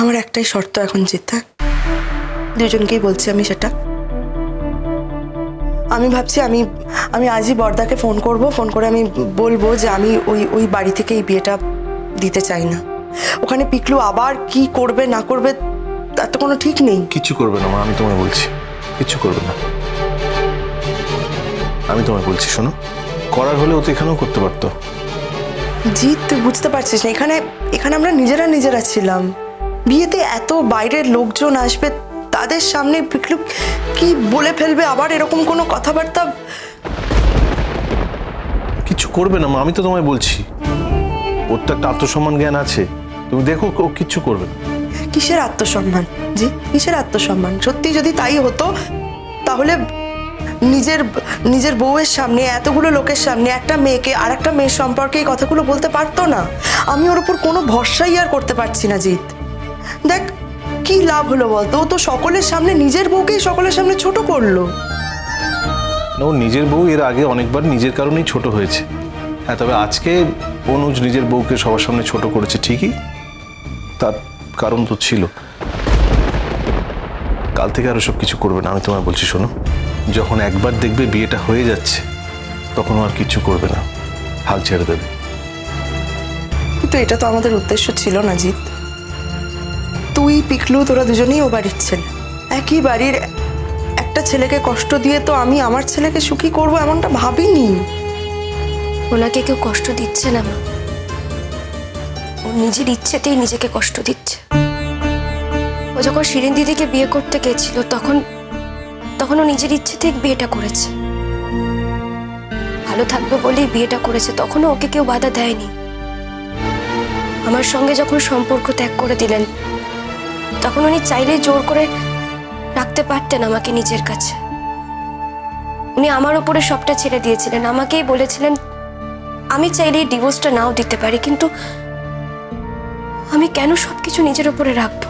আমার একটাই শর্ত এখন জিতা। দুজনকেই বলছি আমি সেটা। আমি ভাবছি আমি আমি আজই বর্দাকে ফোন করব ফোন করে আমি বলব যে আমি ওই ওই বাড়ি থেকে এই বিয়েটা দিতে চাই না। ওখানে পিকলু আবার কি করবে না করবে তার তো কোনো ঠিক নেই। কিচ্ছু করবে না মা আমি তোমায় বলছি। কিচ্ছু করবে না। আমি তোমায় বলছি শোনো। করার হলে ও তো এখানেও করতে পারতো। জিৎ তুই বুঝতে পারছিস না এখানে এখানে আমরা নিজেরা নিজেরা ছিলাম। বিয়েতে এত বাইরের লোকজন আসবে তাদের সামনে পিকলু কি বলে ফেলবে? আবার এরকম কোনো কথাবার্তা? কিচ্ছু করবে না মা আমি তো তোমায় বলছি। ওর তো একটা আত্মসম্মান জ্ঞান আছে। তুমি দেখো ও কিচ্ছু করবে না। কিসের আত্মসম্মান? জি কিসের আত্মসম্মান? সত্যি যদি তাই হতো তাহলে নিজের নিজের বউয়ের সামনে এতগুলো লোকের সামনে একটা মেয়েকে আর একটা মেয়ের সম্পর্কে এই কথাগুলো বলতে পারতো না? আমি ওর উপর কোনো ভরসাই আর করতে পারছি না জিৎ। দেখ কি লাভ হলো বলতো? ও তো সকলের সামনে নিজের বউকেই সকলের সামনে ছোট করল। না ও নিজের বউ এর আগে অনেকবার নিজের কারণেই ছোট হয়েছে। হ্যাঁ তবে আজকে অনুজ নিজের বউকে সবার সামনে ছোট করেছে ঠিকই? তার কারণ তো ছিল। কাল থেকে আরও সব কিছু করবে না আমি তোমায় বলছি শোনো। যখন একবার দেখবে বিয়েটা হয়ে যাচ্ছে তখন আর কিছু করবে না। হাল ছেড়ে দেবে। কিন্তু এটা তো আমাদের উদ্দেশ্য ছিল না জিৎ। তুই, পিকলু, তোরা দুজনেই ও বাড়ির ছেলে। একই বাড়ির একটা ছেলেকে কষ্ট দিয়ে তো আমি আমার ছেলেকে সুখী করব এমনটা ভাবিনি। ওনাকে কেউ কষ্ট দিচ্ছে না মা। ও নিজের ইচ্ছেতেই নিজেকে কষ্ট দিচ্ছে। ও যখন শিরিন দিদিকে বিয়ে করতে গেছিল, তখন তখন ও নিজের ইচ্ছেতেই বিয়েটা করেছে। ভালো থাকবে বলেই বিয়েটা করেছে, তখনও ওকে কেউ বাধা দেয়নি। আমার সঙ্গে যখন সম্পর্ক ত্যাগ করে দিলেন তখন উনি চাইলেই জোর করে রাখতে পারতেন আমাকে নিজের কাছে। উনি আমার ওপরে সবটা ছেড়ে দিয়েছিলেন, আমাকেই বলেছিলেন, আমি চাইলে এই ডিভোর্সটা নাও দিতে পারি, কিন্তু আমি কেন সবকিছু নিজের ওপরে রাখব?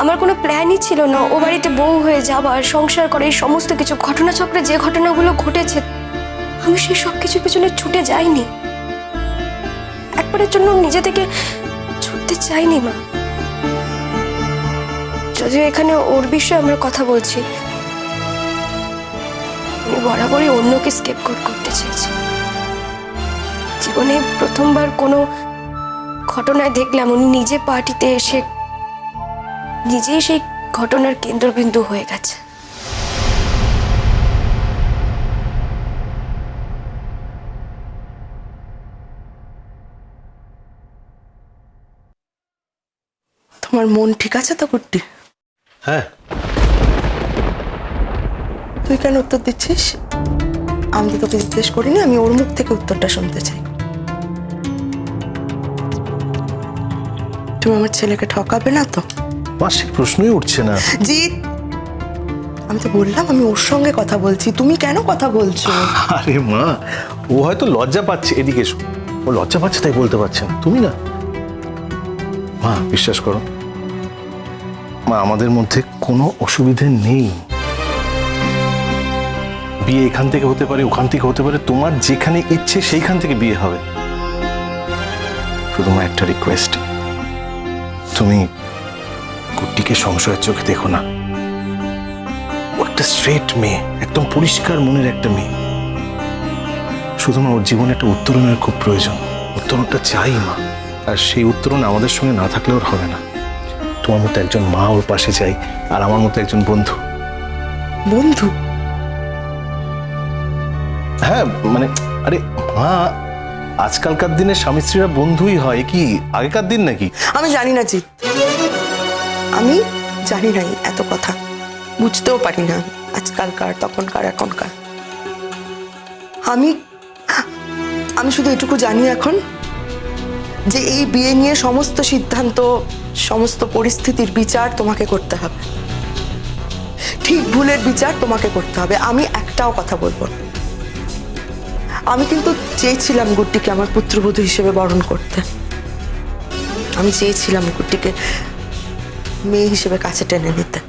আমার কোনো প্ল্যানই ছিল না। ও বাড়িতে বউ হয়ে যাবার সংসার করে এই সমস্ত কিছু, ঘটনাচক্রে যে ঘটনাগুলো ঘটেছে, আমি সেই সব কিছু পিছনে ছুটে যাইনি। একবারের জন্য নিজে থেকে ছুটতে চাইনি, মা। যদিও এখানে ওর বিষয়ে আমরা কথা বলছি উনি বরাবরই অন্যকে স্কেপ করতে চেয়েছে। জীবনে প্রথমবার কোনো ঘটনায় দেখলাম উনি নিজে পার্টিতে এসে, নিজেই সেই ঘটনার কেন্দ্রবিন্দু হয়ে গেছে। তোমার মন ঠিক আছে তো কুট্টি? হ্যাঁ। তুই কেন উত্তর দিচ্ছিস? আমি তো তোকে জিজ্ঞেস করিনি আমি ওর মুখ থেকে উত্তরটা শুনতে চাই। তুমি আমার ছেলেকে ঠকাবে না তো? মাসিক প্রশ্নই উঠছে না। জিৎ! আমি তো বললাম আমি ওর সঙ্গে কথা বলছি। তুমি কেন কথা বলছো? আরে মা ও হয়তো লজ্জা পাচ্ছে। এদিকে এসো। ও লজ্জা পাচ্ছে তাই বলতে পারছে না। তুমি না। মা বিশ্বাস করো মা, আমাদের মধ্যে কোনো অসুবিধে নেই। বিয়ে এখান থেকে হতে পারে, ওখান থেকে হতে পারে, তোমার যেখানে ইচ্ছে সেইখান থেকে বিয়ে হবে। শুধু মা, একটা রিকোয়েস্ট তুমি কুট্টিকে সংশয়ের চোখে দেখো না। একটা স্ট্রেট মেয়ে, একদম পরিষ্কার মনের একটা মেয়ে। শুধু মা, ওর জীবনে একটা উত্তরণের খুব প্রয়োজন। উত্তরণটা চাই মা। আর সেই উত্তরণ আমাদের সঙ্গে না থাকলে ওর হবে না। তোমার মতো একজন মা ওর পাশে চাই আর আমার মতো একজন বন্ধু। বন্ধু? হ্যাঁ মানে আরে মা আজকালকার দিনে স্বামী স্ত্রীরা বন্ধুই হয় কি আগেকার দিন নাকি? আমি জানি না জিৎ। আমি জানি না এই এত কথা। বুঝতেও পারি না আজকালকার তখনকার এখনকার। আমি আমি শুধু এটুকু জানি এখন যে এই বিয়ে নিয়ে সমস্ত সিদ্ধান্ত সমস্ত পরিস্থিতির বিচার তোমাকে করতে হবে। ঠিক ভুলের বিচার তোমাকে করতে হবে। আমি একটাও কথা বলব না। আমি কিন্তু চেয়েছিলাম গুড্ডিকে আমার পুত্রবধূ হিসেবে বরণ করতে। আমি চেয়েছিলাম গুড্ডিকে মেয়ে হিসেবে কাছে টেনে নিতে।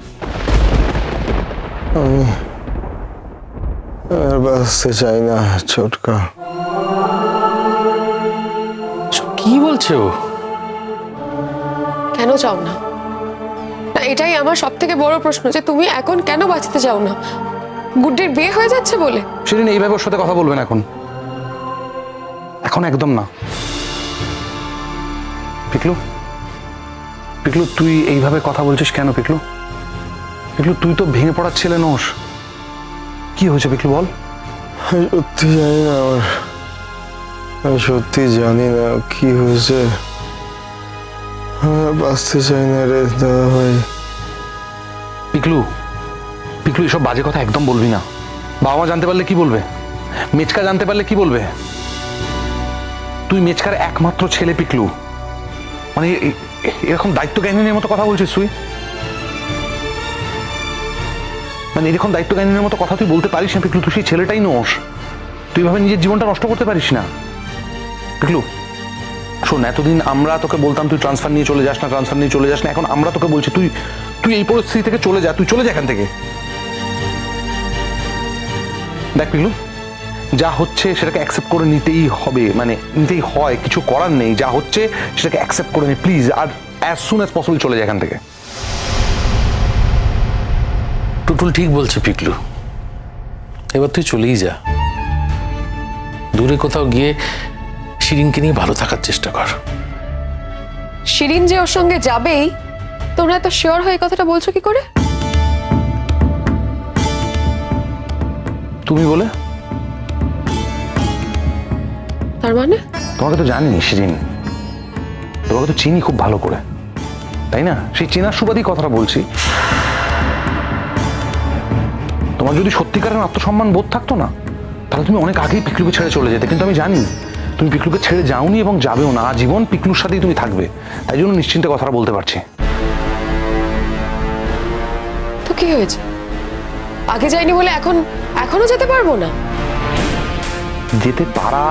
আর বাঁচতে চাই না ছোটকা। কি বলছে ও? কেন চাও না? না এটাই আমার সব থেকে বড় প্রশ্ন যে তুমি এখন কেন বাঁচতে চাও না? গুড্ডির বিয়ে হয়ে যাচ্ছে বলে? সেদিন এইভাবে ওর সাথে কথা বলবেন এখন। এখন একদম না। পিকলু পিকলু তুই এইভাবে কথা বলছিস কেন পিকলু? পিকলু তুই তো ভেঙে পড়ার ছেলে নোস। কি হয়েছে পিকলু বল? সত্যি জানি না আমার আমি সত্যি জানি না কি হয়েছে। বাঁচতে চাই না রে, দাদা ভাই। পিকলু পিকলু, এসব বাজে কথা একদম বলবি না। বাবা মা জানতে পারলে কি বলবে? মেচকা জানতে পারলে কি বলবে? তুই মেচকার একমাত্র ছেলে পিকলু। মানে এরকম দায়িত্ব জ্ঞানীর মতো কথা বলছিস তুই? মানে এরকম দায়িত্ব জ্ঞানীর মতো কথা তুই বলতে পারিস না, পিকলু। তুই সেই ছেলেটাই নোস। তুই ভাবে নিজের জীবনটা নষ্ট করতে পারিস না। পিকলু শোন, এতদিন আমরা তোকে বলতাম তুই ট্রান্সফার নিয়ে চলে যাস না ট্রান্সফার নিয়ে চলে যাস না, এখন আমরা তোকে বলছি তুই তুই এই পরিস্থিতি থেকে চলে যা, তুই চলে যা এখান থেকে। দেখ পিলু যা হচ্ছে সেটাকে অ্যাকসেপ্ট করে নিতেই হবে মানে নিতেই হয়, কিছু করার নেই, যা হচ্ছে সেটাকে অ্যাকসেপ্ট করে নে প্লিজ আর অ্যাজ সুন অ্যাজ পসিবল চলে যা এখান থেকে। টুটুল ঠিক বলছে পিকলু, এবার তুই চলেই যা। দূরে কোথাও গিয়ে শিরিনকে নিয়ে ভালো থাকার চেষ্টা কর। শিরিন যে ওর সঙ্গে যাবেই তোমরা এত শিওর হয়ে কথাটা বলছো কি করে? তুমি বলে? তার মানে? তোমাকে তো জানি শিরিন। তোমাকে তো চিনি খুব ভালো করে। তাই না? সেই চেনার সুবাদই কথাটা বলছি। তোমার যদি সত্যিকারের আত্মসম্মান বোধ থাকতো না তাহলে তুমি অনেক আগেই পিকলুকে ছেড়ে চলে যেতে কিন্তু আমি জানি। তুমি পিকলুকে ছেড়ে যাওনি এবং যাবেও না। জীবন পিকলুর সাথেই তুমি থাকবে। তাই জন্য নিশ্চিন্তে কথাটা বলতে পারছি। তো কি হয়েছে? আগে যাইনি বলে এখন এখনও যেতে পারব না? যেতে পারা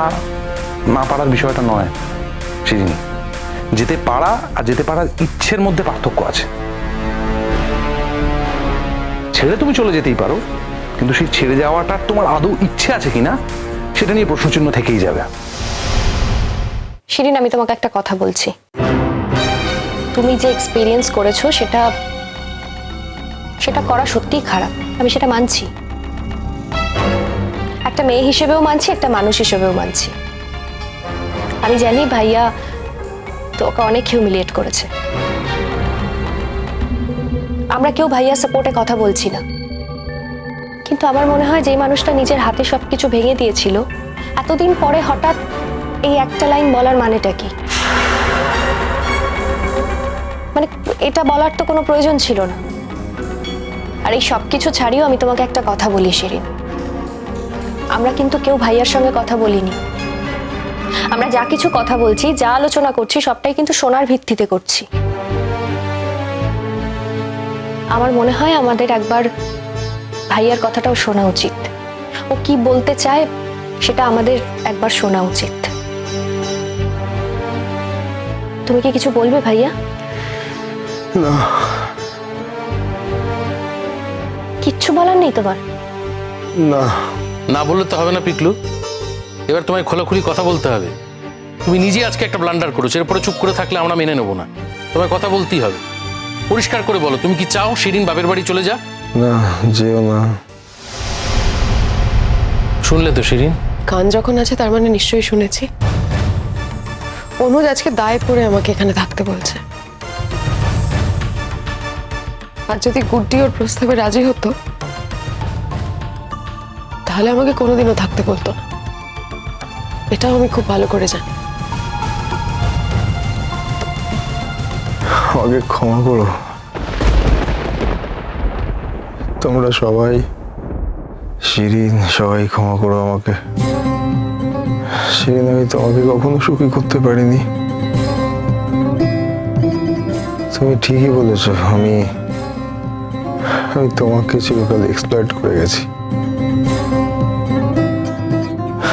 না পারার বিষয়টা নয় শিরিন যেতে পারা আর যেতে পারার ইচ্ছের মধ্যে পার্থক্য আছে। ছেড়ে তুমি চলে যেতেই পারো কিন্তু সেই ছেড়ে যাওয়াটার তোমার আদৌ ইচ্ছে আছে কিনা সেটা নিয়ে প্রশ্নচিহ্ন থেকেই যাবে। শিরিন, আমি তোমাকে একটা কথা বলছি। তুমি যে এক্সপিরিয়েন্স করেছ, সেটা সেটা করা সত্যিই খারাপ। আমি সেটা মানছি। একটা মেয়ে হিসেবেও মানছি, একটা মানুষ হিসেবেও মানছি। আমি জানি ভাইয়া তোকে অনেক হিউমিলিয়েট করেছে। আমরা কেউ ভাইয়া সাপোর্টে কথা বলছি না। কিন্তু আমার মনে হয় যে মানুষটা নিজের হাতে সবকিছু ভেঙে দিয়েছিল, এতদিন পরে হঠাৎ এই একটা লাইন বলার মানেটা কি? মানে এটা বলার তো কোনো প্রয়োজন ছিল না। আর এই সব কিছু ছাড়িও আমি তোমাকে একটা কথা বলি, শিরিন। আমরা কিন্তু কেউ ভাইয়ার সঙ্গে কথা বলিনি। আমরা যা কিছু কথা বলছি, যা আলোচনা করছি, সবটাই কিন্তু সোনার ভিত্তিতে করছি। আমার মনে হয় আমাদের একবার ভাইয়ার কথাটাও শোনা উচিত। ও কি বলতে চায়, সেটা আমাদের একবার শোনা উচিত। তুমি কি কিছু বলবে ভাইয়া? না। কিচ্ছু বলার নেই তোমার। না। না বললে তো হবে না পিকলু। এবার তোমায় খোলাখুলি কথা বলতে হবে। তুমি নিজে আজকে একটা ব্লান্ডার করেছ এরপরে চুপ করে থাকলে আমরা মেনে নেব না। তোমায় কথা বলতেই হবে। পরিষ্কার করে বলো তুমি কি চাও সেদিন বাপের বাড়ি চলে যা? না যেও না। শুনলে তো সেদিন। কান যখন আছে তার মানে নিশ্চয়ই শুনেছি। অনুজ আজকে দায় পড়ে আমাকে এখানে থাকতে বলছে। আর যদি গুড্ডি ওর প্রস্তাবে রাজি হতো, তাহলে আমাকে কোনোদিনও থাকতে বলতো না। এটাও আমি খুব ভালো করে জানি। আমাকে ক্ষমা করো। তোমরা সবাই, শিরিন, সবাই ক্ষমা করো আমাকে। শিরিন আমি তোমাকে কখনো সুখী করতে পারিনি। তুমি ঠিকই বলেছ, আমি আমি তোমাকে চিরকাল এক্সপ্লয়েট করে গেছি।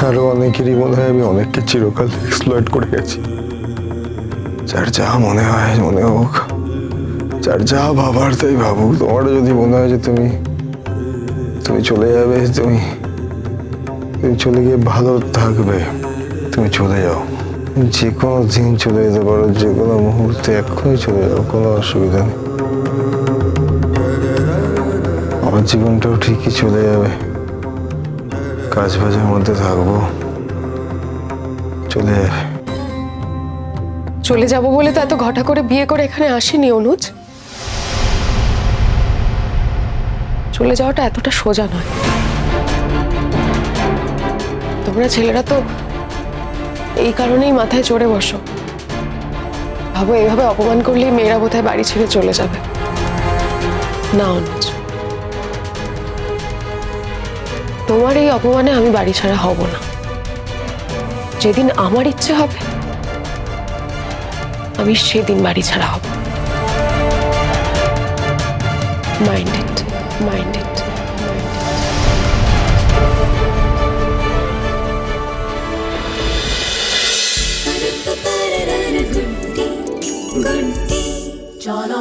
আরও অনেকেরই মনে হয় আমি অনেককে চিরকাল এক্সপ্লয়েট করে গেছি। যার যা মনে হয়, মনে হোক, যার যা ভাবার তাই ভাবুক। তোমারও যদি মনে হয় যে তুমি তুমি চলে যাবে, তুমি তুমি চলে গিয়ে ভালো থাকবে। তুমি চলে যাও। যে কোনো দিন চলে যেতে পারো যে কোনো মুহূর্তে এক্ষুনি চলে যাও, কোনো অসুবিধা নেই। আমার জীবনটাও ঠিকই চলে যাবে। কাজ বাজের মধ্যে থাকব। চলে যাবে। চলে যাব বলে তো এত ঘটা করে বিয়ে করে এখানে আসিনি, অনুজ। চলে যাওয়াটা এতটা সোজা নয়। তোমরা ছেলেরা তো এই কারণেই মাথায় চড়ে বসো। ভাবো, এইভাবে অপমান করলেই মেয়েরা বোধহয় বাড়ি ছেড়ে চলে যাবে। না, অনুজ। তোমার এই অপমানে আমি বাড়ি ছাড়া হব না। যেদিন আমার ইচ্ছে হবে, আমি সেদিন বাড়ি ছাড়া হব। মাইন্ডেড ইট